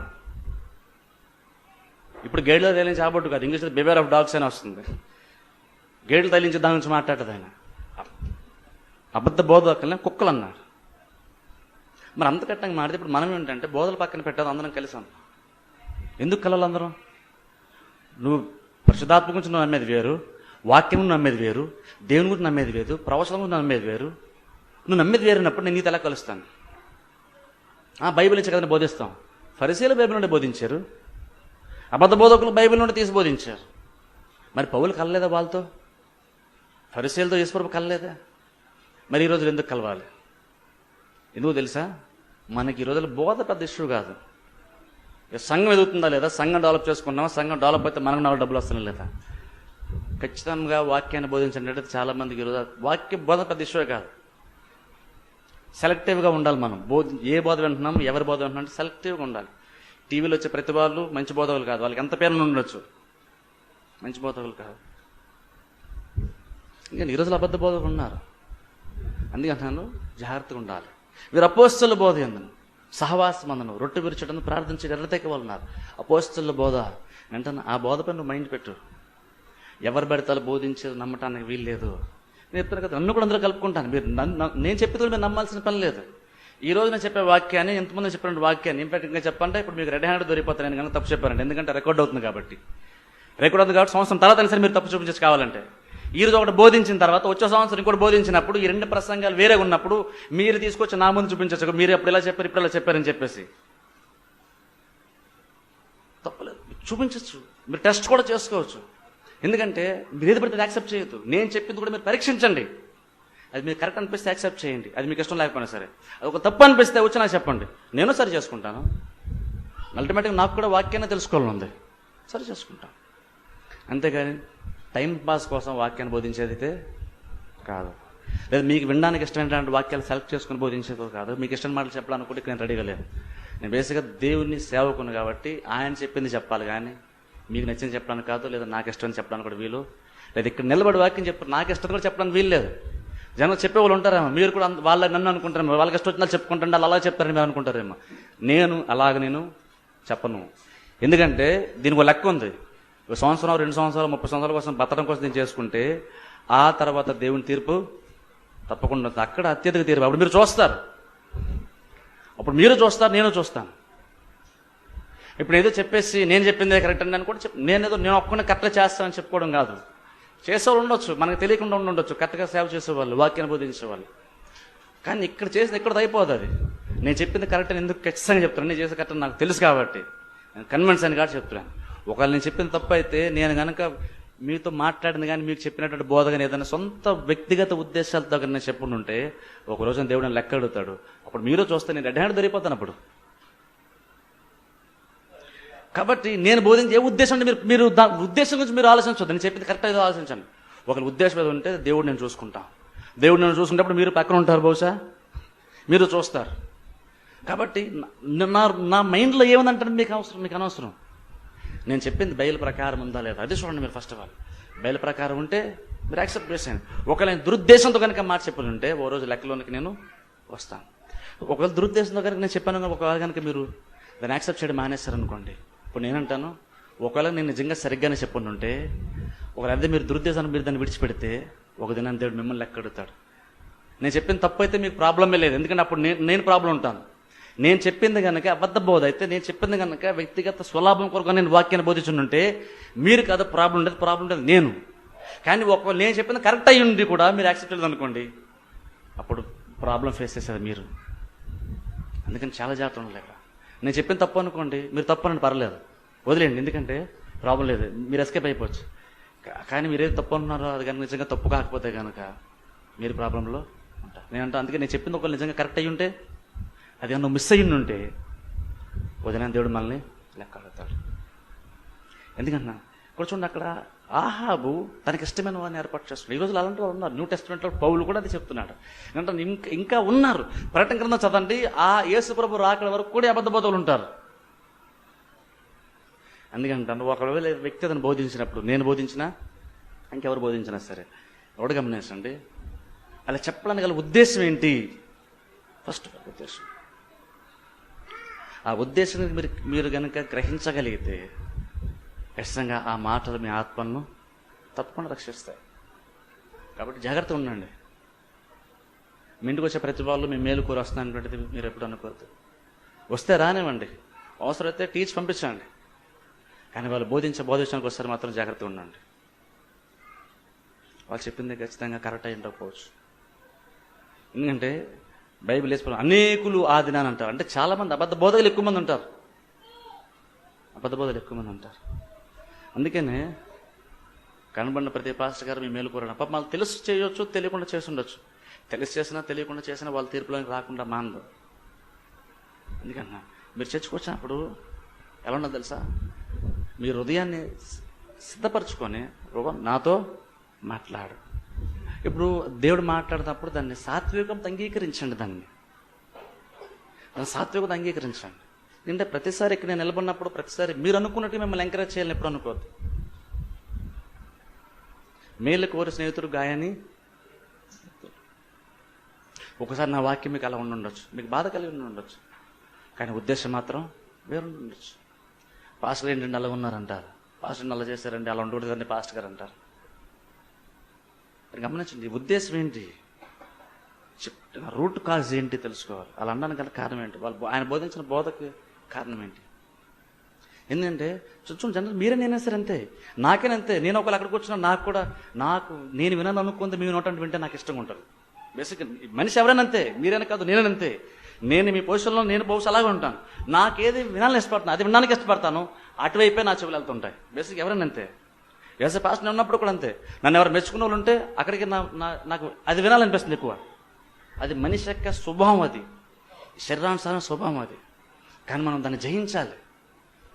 S1: ఇప్పుడు గేడ్లో తేలించి ఆబొట్టు కాదు. ఇంగ్లీష్లో బిబేర్ ఆఫ్ డాగ్స్ అని వస్తుంది. గేడ్లు తగిలించి దాని నుంచి మాట్లాడదు ఆయన. అబద్ధ బోధకుల్ని కుక్కలు అన్నాడు మరి అంత కట్టంగా మాడితే ఇప్పుడు మనం ఏంటంటే బోధలు పక్కన పెట్టాలి అందరం కలిసాం. ఎందుకు కలలు అందరం నువ్వు పరిశుధాత్మ గురించి నువ్వు నమ్మేది వేరు వాక్యం నువ్వు నమ్మేది వేరు దేవుని గురించి నమ్మేది వేరు ప్రవచనం గురించి నమ్మేది వేరు. నువ్వు నమ్మేది వేరున్నప్పుడు నేను నీతో ఎలా కలుస్తాను. ఆ బైబిల్ నుంచి కదా బోధిస్తాం. ఫరిసీలు బైబిల్ నుండి బోధించారు. అబద్ధ బోధకులు బైబిల్ నుండి తీసి బోధించారు. మరి పౌలు కలలేదా వాళ్ళతో? ఫరిసీలతో ఈశ్వరపు కలలేదా? మరి ఈ రోజులు ఎందుకు కలవాలి? ఎందుకు తెలుసా? మనకి ఈ రోజుల్లో బోధ పెద్ద ఇష్యూ కాదు. సంఘం ఎదుగుతుందా లేదా? సంఘం డెవలప్ చేసుకున్నామా? సంఘం డెవలప్ అయితే మనకు నాలుగు డబ్బులు వస్తున్నాయి లేదా? ఖచ్చితంగా వాక్యాన్ని బోధించండి. చాలా మందికి ఈరోజు వాక్య బోధ పెద్ద ఇష్యూ కాదు. సెలెక్టివ్గా ఉండాలి మనం. బోధ ఏ బోధ వింటున్నాం ఎవరి బోధ వింటున్నాం అంటే సెలెక్టివ్గా ఉండాలి. టీవీలో వచ్చే ప్రతి వాళ్ళు మంచి బోధకులు కాదు. వాళ్ళకి ఎంత పేర్లు ఉండొచ్చు. మంచి బోధకులు కాదు. ఇంకా ఈ రోజులు అబద్ధ బోధకులు ఉన్నారు. అందుకంటున్నాను జాగ్రత్తగా ఉండాలి. వీరు అపోస్తుల బోధ ఎందుకు? సహవాసం రొట్టె విరచడం ప్రార్థించి ఎర్రతెక్క వాళ్ళు అపోస్తుల బోధ వెంటనే ఆ బోధ పైన నువ్వు మైండ్ పెట్టు. ఎవరు పెడతారు బోధించి నమ్మటానికి వీలు లేదు. నేను చెప్తాను కదా నన్ను కూడా అందరూ కలుపుకుంటాను. మీరు నన్ను నేను చెప్పేది కూడా మీరు నమ్మాల్సిన పని లేదు. ఈ రోజు నేను చెప్పే వాక్యాన్ని ఎంతమంది చెప్పిన వాక్యాన్ని ఇంపాక్ట్ ఇంకా చెప్పంటే ఇప్పుడు మీకు రెడ్ హ్యాండ్ దొరికిపోతాను నేను కనుక తప్పు చెప్పారండి. ఎందుకంటే రికార్డ్ అవుతుంది కాబట్టి. రికార్డ్ అవుతుంది కాబట్టి సంవత్సరం తర్వాత అయినా సరే మీరు తప్పు చూపించచ్చు కావాలంటే. ఈరోజు ఒకటి బోధించిన తర్వాత వచ్చే సంవత్సరం ఇంకోటి బోధించినప్పుడు ఈ రెండు ప్రసంగాలు వేరే ఉన్నప్పుడు మీరు తీసుకొచ్చి నా ముందు చూపించచ్చు మీరు ఎప్పుడు ఇలా చెప్పారు ఇప్పుడు ఇలా చెప్పారని చెప్పేసి. తప్పలేదు. చూపించచ్చు మీరు టెస్ట్ కూడా చేసుకోవచ్చు. ఎందుకంటే మీరు ఏది పడితే యాక్సెప్ట్ చేయొద్దు. నేను చెప్పింది కూడా మీరు పరీక్షించండి. అది మీకు కరెక్ట్ అనిపిస్తే యాక్సెప్ట్ చేయండి. అది మీకు ఇష్టం లేకపోయినా సరే. అది ఒక తప్పు అనిపిస్తే వచ్చి నాకు చెప్పండి. నేను సరి చేసుకుంటాను. అల్టిమేట్గా నాకు కూడా వాక్యాన్ని తెలుసుకోవాలని ఉంది. సరి చేసుకుంటాను. అంతేగాని టైం పాస్ కోసం వాక్యాన్ని బోధించేది అయితే కాదు. లేదా మీకు వినడానికి ఇష్టమైనటువంటి వాక్యాలు సెలెక్ట్ చేసుకుని బోధించేది కాదు. మీకు ఇష్టం మాటలు చెప్పాలనుకుంటే నేను రెడీగా లేను. నేను బేసిక్గా దేవుడిని సేవకుని కాబట్టి ఆయన చెప్పింది చెప్పాలి కానీ మీకు నచ్చింది చెప్పడానికి కాదు లేదా నాకు ఇష్టం చెప్పడానికి కూడా వీలు. లేదా ఇక్కడ నిలబడి వాక్యం చెప్పారు నాకు ఇష్టం కూడా చెప్పడానికి వీలు లేదు. జనం చెప్పేవాళ్ళు ఉంటారేమో. మీరు కూడా వాళ్ళ నన్ను అనుకుంటారేమో. వాళ్ళకి ఇష్టం వచ్చినా చెప్పుకుంటాండి వాళ్ళు అలా చెప్తారని అనుకుంటారేమో. నేను అలాగ నేను చెప్పను. ఎందుకంటే దీనికి ఒక లెక్క ఉంది. సంవత్సరం రెండు సంవత్సరాలు ముప్పై సంవత్సరాల కోసం బతడం కోసం నేను చేసుకుంటే ఆ తర్వాత దేవుని తీర్పు తప్పకుండా అక్కడ అత్యధిక తీర్పు. అప్పుడు మీరు చూస్తారు. అప్పుడు మీరు చూస్తారు నేను చూస్తాను. ఇప్పుడు ఏదో చెప్పేసి నేను చెప్పిందే కరెక్ట్ అని కూడా చెప్ నేనేదో నేను ఒక్కనే కరెక్ట్గా చేస్తానని చెప్పుకోవడం కాదు. చేసేవాళ్ళు ఉండొచ్చు మనకు తెలియకుండా ఉండొచ్చు కరెక్ట్గా సేవ చేసేవాళ్ళు వాక్యాన్ని బోధించేవాళ్ళు. కానీ ఇక్కడ చేసిన ఇక్కడ అయిపోదు అది. నేను చెప్పింది కరెక్ట్ అని ఎందుకు ఖచ్చితంగా చెప్తున్నాను? నేను చేసే కరెక్ట్ నాకు తెలుసు కాబట్టి. నేను కన్విన్స్ అని కాదు చెప్తున్నాను. ఒకవేళ నేను చెప్పింది తప్పు అయితే నేను కనుక మీతో మాట్లాడింది కానీ మీకు చెప్పినటువంటి బోధ కానీ ఏదైనా సొంత వ్యక్తిగత ఉద్దేశాలతో కానీ నేను చెప్పుంటే ఒక రోజున దేవుడు లెక్క అడుగుతాడు. అప్పుడు మీరు చూస్తే నేను రెడ్ హ్యాండ్ దొరికిపోతాను అప్పుడు. కాబట్టి నేను బోధించే ఏ ఉద్దేశం అంటే మీరు మీరు దా ఉద్దేశం గురించి మీరు ఆలోచించవద్దు నేను చెప్పింది కరెక్ట్ ఏదో ఆలోచించండి. ఒకరి ఉద్దేశం ఏదో ఉంటే దేవుడు నేను చూసుకుంటా. దేవుడు నేను చూసుకున్నప్పుడు మీరు పక్కన ఉంటారు బహుశా? మీరు చూస్తారు. కాబట్టి నా- నా నా మైండ్లో ఏముందంటే మీకు అవసరం మీకు అనవసరం. నేను చెప్పింది బయలు ప్రకారం ఉందా లేదా? అది చూడండి మీరు ఫస్ట్ ఆఫ్ ఆల్ బయలు ప్రకారం ఉంటే మీరు యాక్సెప్ట్ చేసేయండి. ఒకవేళ దురుద్దేశంతో కనుక మాట చెప్పి ఉంటే ఓ రోజు లెక్కలోనికి నేను వస్తాను. ఒకవేళ దురుద్దేశంతో కనుక నేను చెప్పాను కనుక ఒకవేళ కనుక మీరు దాన్ని యాక్సెప్ట్ చేయడం మానేశారనుకోండి. అనుకోండి ఇప్పుడు నేనంటాను ఒకవేళ నేను నిజంగా సరిగ్గానే చెప్పండి ఉంటే ఒకవేళ అదే మీరు దురుద్దేశాన్ని మీరు దాన్ని విడిచిపెడితే ఒక దినాన్ని దేవుడు మిమ్మల్ని లెక్క అడుగుతాడు. నేను చెప్పిన తప్పు అయితే మీకు ప్రాబ్లమే లేదు. ఎందుకంటే అప్పుడు నేను నేను ప్రాబ్లం ఉంటాను. నేను చెప్పింది కనుక అబద్ధ బోధ అయితే నేను చెప్పింది కనుక వ్యక్తిగత స్వలాభం కొరకు నేను వాక్యాన్ని బోధించుంటే మీరు కదా ప్రాబ్లం ఉండేది ప్రాబ్లం ఉండేది నేను. కానీ ఒకవేళ నేను చెప్పింది కరెక్ట్ అయ్యి ఉండి కూడా మీరు యాక్సెప్ట్ చేయలేదు అనుకోండి అప్పుడు ప్రాబ్లం ఫేస్ చేసేది మీరు. అందుకని చాలా జాగ్రత్త ఉండలేక నేను చెప్పిన తప్పు అనుకోండి మీరు తప్పు అని పర్లేదు. వదిలేండి ఎందుకంటే ప్రాబ్లం లేదు. మీరు ఎస్కేప్ అయిపోవచ్చు. కానీ మీరు ఏది తప్పు అంటున్నారో అది కానీ నిజంగా తప్పు కాకపోతే కనుక మీరు ప్రాబ్లంలో ఉంటారు. నేనంటే అందుకే నేను చెప్పింది ఒకవేళ నిజంగా కరెక్ట్ అయ్యి ఉంటే అది నువ్వు మిస్ అయ్యిండుంటే ఉంటే వదిన దేవుడు మనల్ని లెక్క అడుగుతాడు ఎందుకన్నా? ఇక్కడ చూడండి అక్కడ ఆహాబు తనకి ఇష్టమైన వారిని ఏర్పాటు చేస్తున్నాడు. ఈ రోజులు అలాంటి వాళ్ళు ఉన్నారు న్యూ టెస్ట్మెంట్లో పౌలు కూడా అది చెప్తున్నాడు. ఏంటంటే ఇంకా ఇంకా ఉన్నారు. పర్యటన క్రింద చదవండి. ఆ యేసుప్రభు రాకడ వరకు కూడా అబద్ధ బోధకులు ఉంటారు. ఎందుకంటే ఒకవేళ వ్యక్తి అతను బోధించినప్పుడు నేను బోధించినా ఇంకెవరు బోధించినా సరే ఎవడు గమనించండి? అలా చెప్పడానికి గల ఉద్దేశం ఏంటి? ఫస్ట్ ఉద్దేశం. ఆ ఉద్దేశాన్ని మీరు మీరు కనుక గ్రహించగలిగితే ఖచ్చితంగా ఆ మాటలు మీ ఆత్మను తప్పకుండా రక్షిస్తాయి. కాబట్టి జాగ్రత్త ఉండండి. మీ ఇంటికి వచ్చే ప్రతి వాళ్ళు మీ మేలు కూర వస్తున్నటువంటిది మీరు ఎప్పుడు అనుకోవద్దు. వస్తే రానివ్వండి. అవసరమైతే టీచ్ పంపించండి. కానీ వాళ్ళు బోధించే బోధించడానికి వస్తారు మాత్రం జాగ్రత్తగా ఉండండి. వాళ్ళు చెప్పింది ఖచ్చితంగా కరెక్ట్ అయి ఉండకపోవచ్చు. ఎందుకంటే బైబిల్ వేసుకున్న అనేకులు ఆ దినాన్ని అంటారు. అంటే చాలా మంది అబద్ధ బోధకులు ఎక్కువ మంది ఉంటారు. అబద్ధ బోధలు ఎక్కువ మంది ఉంటారు. అందుకనే కనబడిన ప్రతి పాస్టర్ గారు మీ మేలు కోరడం. పాప వాళ్ళు తెలుసు చేయొచ్చు తెలియకుండా చేసి ఉండొచ్చు. తెలిసి చేసినా తెలియకుండా చేసినా వాళ్ళ తీర్పులోకి రాకుండా మానదు ఎందుకన్నా? మీరు చర్చకు ఎలా ఉన్నది తెలుసా? మీ హృదయాన్ని సిద్ధపరచుకొని ప్రభు నాతో మాట్లాడు. ఇప్పుడు దేవుడు మాట్లాడినప్పుడు దాన్ని సాత్వికంతో అంగీకరించండి దాన్ని. దాన్ని సాత్వికత అంగీకరించండి. అంటే ప్రతిసారి ఇక్కడ నేను నిలబడినప్పుడు ప్రతిసారి మీరు అనుకున్నట్టు మిమ్మల్ని ఎంకరేజ్ చేయాలని ఎప్పుడు అనుకోవద్దు. మేలు కోరి స్నేహితుడు గాయని ఒకసారి నా వాక్యం మీకు అలా ఉండి ఉండొచ్చు మీకు బాధ కలిగి ఉండి ఉండొచ్చు కానీ ఉద్దేశం మాత్రం వేరు ఉండొచ్చు పాస్టర్ ఏంటంటే అలా ఉన్నారంటారు. పాస్టర్ అలా చేశారండి అలా ఉండకూడదండి పాస్టర్ గారు అంటారు. గమనించండి ఉద్దేశం ఏంటి? చెప్తున్న రూట్ కాజ్ ఏంటి తెలుసుకోవాలి. అలా అనడానికి గల కారణం ఏంటి? వాళ్ళు ఆయన బోధించిన బోధకు కారణం ఏంటి? ఎందుకంటే చూడండి జనరల్ మీరే నేనే సరే అంతే. నాకేనంతే నేను ఒకళ్ళు అక్కడికి వచ్చినా నాకు కూడా నాకు నేను వినను అనుకుంది మీరు నోటంటే వింటే నాకు ఇష్టంగా ఉంటారు. బేసిక్ మనిషి ఎవరైనా అంతే. మీరైనా కాదు నేనంతే నేను మీ పొజిషన్లో నేను బహుశా అలాగే ఉంటాను. నాకేది వినాలని ఇష్టపడతాను అది వినడానికి ఇష్టపడతాను అటువైపే నా చెవులు వెళ్తుంటాయి. బేసిక్ ఎవరైనా అంతే. వ్యవసాయ పాస్ నేను ఉన్నప్పుడు కూడా అంతే. నన్ను ఎవరు మెచ్చుకున్న వాళ్ళు ఉంటే అక్కడికి నా నా- నాకు అది వినాలనిపిస్తుంది ఎక్కువ. అది మనిషి యొక్క స్వభావం అది. శరీరానుసారం స్వభావం అది. కానీ మనం దాన్ని జయించాలి.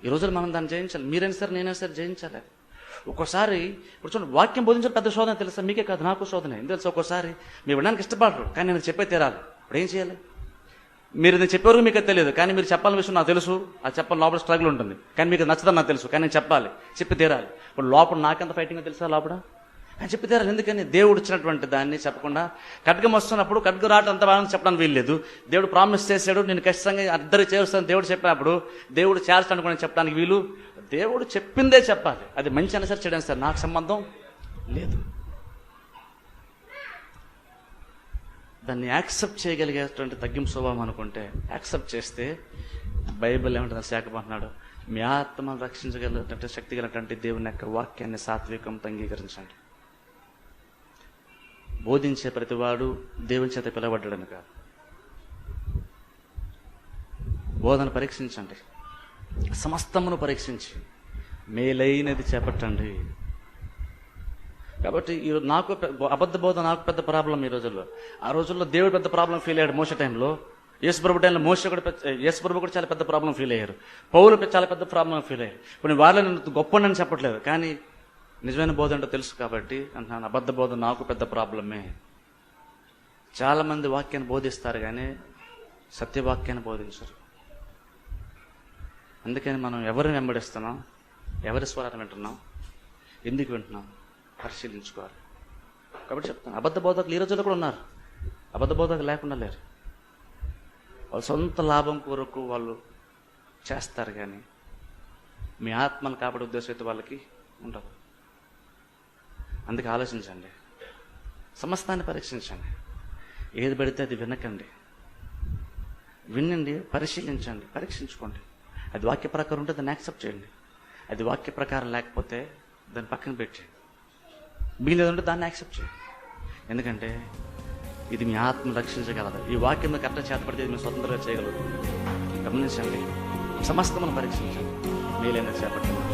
S1: ఈ రోజులు మనం దాన్ని జయించాలి. మీరైనా సరే నేనైనా సరే జయించాలి. ఒక్కోసారి ఇప్పుడు చూడండి వాక్యం బోధించిన పెద్ద శోధన తెలుసా? మీకే కాదు నాకు శోధన. ఎందుకు తెలుసు? ఒక్కోసారి మీరు వినడానికి ఇష్టపడరు కానీ నేను చెప్పే తీరాలి. ఇప్పుడు ఏం చేయాలి? మీరు నేను చెప్పేవరకు మీకు తెలియదు. కానీ మీరు చెప్పాలని విషయం నాకు తెలుసు. అది చెప్పాలి లోపల స్ట్రగుల్ ఉంటుంది. కానీ మీకు నచ్చదని నాకు తెలుసు. కానీ నేను చెప్పాలి. చెప్పి తీరాలి. ఇప్పుడు లోపల నాకెంత ఫైటింగ్ తెలుసా లోపల? అని చెప్పి తీరాలి. ఎందుకని? దేవుడు ఇచ్చినటువంటి దాన్ని చెప్పకుండా ఖడ్గం వస్తున్నప్పుడు ఖడ్గం రావడం అంత బాగా చెప్పడానికి వీల్లేదు దేవుడు ప్రామిస్ చేశాడు. నేను ఖచ్చితంగా ఇద్దరు చేరుస్తాను. దేవుడు చెప్పినప్పుడు దేవుడు చేస్తాను కూడా చెప్పడానికి వీలు. దేవుడు చెప్పిందే చెప్పాలి. అది మంచి అయినా సరే చేయడానికి సార్. నాకు సంబంధం లేదు. దాన్ని యాక్సెప్ట్ చేయగలిగేటువంటి తగ్గింపు స్వభావం అనుకుంటే యాక్సెప్ట్ చేస్తే బైబిల్ ఏమంటుంది? శాఖ అంటున్నాడు మీ ఆత్మను రక్షించగలిగినటువంటి శక్తి కలిగినటువంటి దేవుని యొక్క వాక్యాన్ని సాత్వికంతో అంగీకరించండి. బోధించే ప్రతివాడు దేవుని చేత పిలవడ్డాడని కాదు. బోధన పరీక్షించండి. సమస్తమును పరీక్షించి మేలైనది చేపట్టండి. కాబట్టి ఈ నాకు అబద్ధ బోధ నాకు పెద్ద ప్రాబ్లం ఈ రోజుల్లో. ఆ రోజుల్లో దేవుడు పెద్ద ప్రాబ్లం ఫీల్ అయ్యాడు మోస టైంలో. యేసుప్రభు టైంలో మోస కూడా యేసుప్రభు కూడా చాలా పెద్ద ప్రాబ్లం ఫీల్ అయ్యారు. పౌరులు చాలా పెద్ద ప్రాబ్లం ఫీల్ అయ్యారు. కొన్ని వాళ్ళని నేను గొప్పనని చెప్పట్లేదు కానీ నిజమైన బోధ అంటే తెలుసు కాబట్టి అంటున్నాను అబద్ధ బోధ నాకు పెద్ద ప్రాబ్లమే. చాలామంది వాక్యాన్ని బోధిస్తారు కానీ సత్యవాక్యాన్ని బోధించరు. అందుకని మనం ఎవరిని వెంబడిస్తున్నాం? ఎవరి స్వరాన్ని వింటున్నాం? ఎందుకు వింటున్నాం? పరిశీలించుకోవాలి. కాబట్టి చెప్తాను అబద్ధ బోధకులు ఈ రోజుల్లో కూడా ఉన్నారు. అబద్ధ బోధకులు లేకుండా లేరు. వాళ్ళ సొంత లాభం కొరకు వాళ్ళు చేస్తారు కానీ మీ ఆత్మను కాపాడే ఉద్దేశం అయితే వాళ్ళకి ఉండదు. అందుకే ఆలోచించండి. సమస్తాన్ని పరీక్షించండి. ఏది పెడితే అది వినకండి. వినండి పరిశీలించండి పరీక్షించుకోండి. అది వాక్య ప్రకారం ఉంటే దాన్ని యాక్సెప్ట్ చేయండి. అది వాక్య ప్రకారం లేకపోతే దాన్ని పక్కన పెట్టేయండి. మిగిలినదంటే దాన్ని యాక్సెప్ట్ చేయండి ఎందుకంటే ఇది మీ ఆత్మ రక్షించగలదు. ఈ వాక్యం కరెక్ట్గా చేతపడితే ఇది మీరు స్వతంత్రంగా చేయగలదు గమనించండి. సమస్తమును పరీక్షించండి మేలైన చేపట్టండి